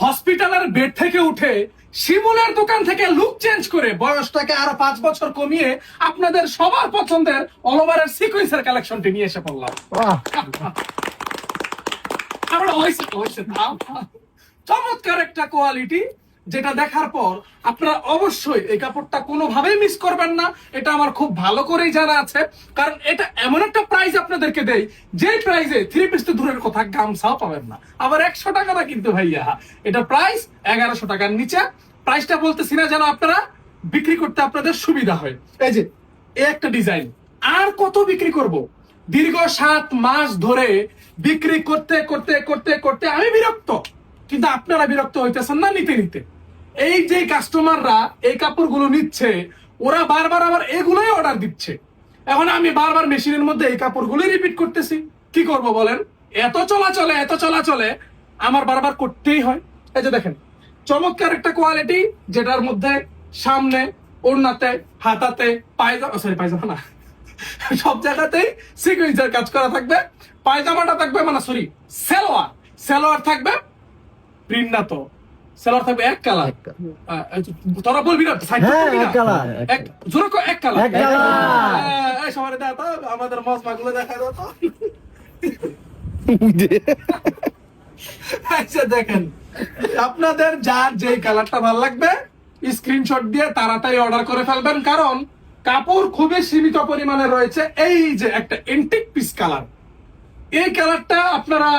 হসপিটালের বেড থেকে উঠে শিমুলের দোকান থেকে লুক চেঞ্জ করে বয়সটাকে আরও পাঁচ বছর কমিয়ে আপনাদের সবার পছন্দের অলওভারের সিকুয়েন্সের কালেকশনটি নিয়ে এসে পড়লাম। চমৎকার একটা কোয়ালিটি যেটা দেখার পর আপনারা অবশ্যই এই কাপড়টা কোনোভাবেই মিস করবেন না। এটা আমার খুব ভালো করেই জানা আছে কারণ এটা এমন একটা প্রাইস আপনাদেরকে দেই। যে প্রাইসে থ্রি পিস তো দূরের কথা, গামছাও পাবেন না। আবার একশো টাকা না কিন্তু ভাইয়া, এটা প্রাইস এগারোশো টাকার নিচে। প্রাইসটা বলতেছি না যেন আপনারা বিক্রি করতে আপনাদের সুবিধা হয়। এই যে একটা ডিজাইন আর কত বিক্রি করব? দীর্ঘ সাত মাস ধরে বিক্রি করতে করতে করতে করতে আমি বিরক্ত। কিন্তু আপনারা বিরক্ত হইতেছেন না নিতে নিতে। এই যে কাস্টমাররা এই কাপড়গুলো নিচ্ছে, ওরা বারবার আবার এগুলোই অর্ডার দিচ্ছে। এখন আমি বারবার মেশিনের মধ্যে এই কাপড়গুলোই রিপিট করতেছি। কি করব বলেন? এত চলাচলে এত চলাচলে আমার বারবার করতেই হয়। এই যে দেখেন, চমৎকার একটা কোয়ালিটি যেটার মধ্যে সামনে, ওড়নাতে, হাতাতে পায়জামা সরি পায়জামা না। সব জায়গাতেই সিকুয়েন্সের কাজ করা থাকবে। পায়জামাটা থাকবে মানে সরি সেলোয়ার। সেলোয়ার থাকবে প্রিন্ট সেলোয়ার থাকবে এক কালার। তোরা বলবি না সাইড হ্যাঁ, এক। এক জোরে কো এক কালার। এক colour। এই সবাই দেখা তো আমাদের মস মাগুলো দেখা দাও তো। আচ্ছা দেখেন আপনাদের যার যে কালারটা ভালো লাগবে স্ক্রিনশট দিয়ে তাড়াতাড়ি অর্ডার করে ফেলবেন। কারণ কাপড় খুবই সীমিত পরিমাণে রয়েছে। এই যে একটা এন্টিক পিস কালার এই কালারটা আপনারা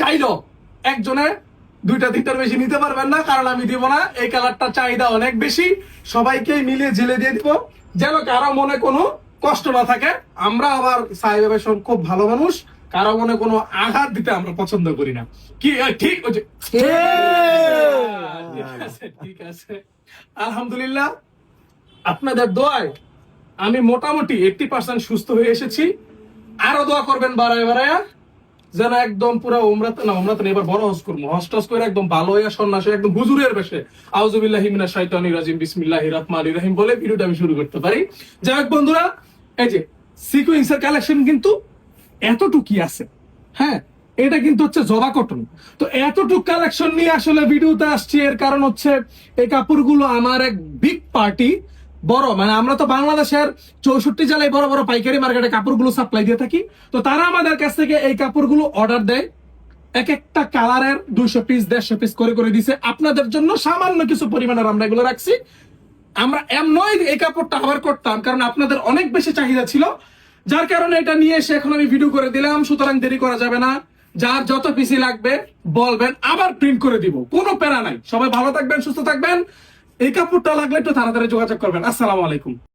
চাইলেও একজনে দুইটা তিনটার বেশি নিতে পারবেন না কারণ আমি দিব না। এই কালারটা চাহিদা অনেক বেশি। সবাইকে মিলিয়ে ঝেলে দিয়ে দিব। যেন কারও মনে কোনো কষ্ট না থাকে। আমরা আবার সাহেব খুব ভালো মানুষ। কারও মনে কোনো আঘাত দিতে আমরা পছন্দ করি না। কি ঠিক ওই ঠিক। আছে ঠিক আছে। আলহামদুলিল্লাহ আপনাদের দোয়ায় আমি মোটামুটি এইটটি পার্সেন্ট সুস্থ হয়ে এসেছি। আরও দোয়া করবেন বাড়ায় বাড়ায়। যেন একদম পুরো উমরাতে না উমরাতে না, এবার বড় হজ করব হজ টস করে একদম ভালো হয়ে সন্ন্যাস একদম হুজুরের বেশে। আউজুবিল্লাহ হিমিনা শাইতানি রাজিম বিসমিল্লাহ রহমানির রহিম বলে ভিডিওটা আমি শুরু করতে পারি। যাই হোক বন্ধুরা এই যে সিকুয়েন্সের কালেকশন কিন্তু এতটুকি আছে। হ্যাঁ এটা কিন্তু হচ্ছে জবা কটন তো এতটুক কালেকশন নিয়ে আসলে ভিডিওতে আসছি এর কারণ হচ্ছে এই কাপড়গুলো আমার এক বিগ পার্টি বড় মানে আমরা তো বাংলাদেশের চৌষট্টি জেলায় বড় বড় পাইকারি মার্কেটে কাপড়গুলো সাপ্লাই দিয়ে থাকি। তো তারা আমাদের কাছ থেকে এই কাপড়গুলো অর্ডার দেয়। এক একটা কালারের দুইশো পিস দেড়শো পিস করে করে দিছে। আপনাদের জন্য সামান্য কিছু পরিমাণের আমরা এগুলো রাখছি। আমরা এম নয় এই কাপড়টা আবার করতাম, কারণ আপনাদের অনেক বেশি চাহিদা ছিল। যার কারণে এটা নিয়ে এসে এখন আমি ভিডিও করে দিলাম। সুতরাং দেরি করা যাবে না। যার যত পিসি লাগবে, বলবেন, আবার প্রিন্ট করে দিব। কোনো প্যারা নাই। সবাই ভালো থাকবেন, সুস্থ থাকবেন। এই কাপড়টা লাগলে একটু তাড়াতাড়ি যোগাযোগ করবেন। আসসালামু আলাইকুম।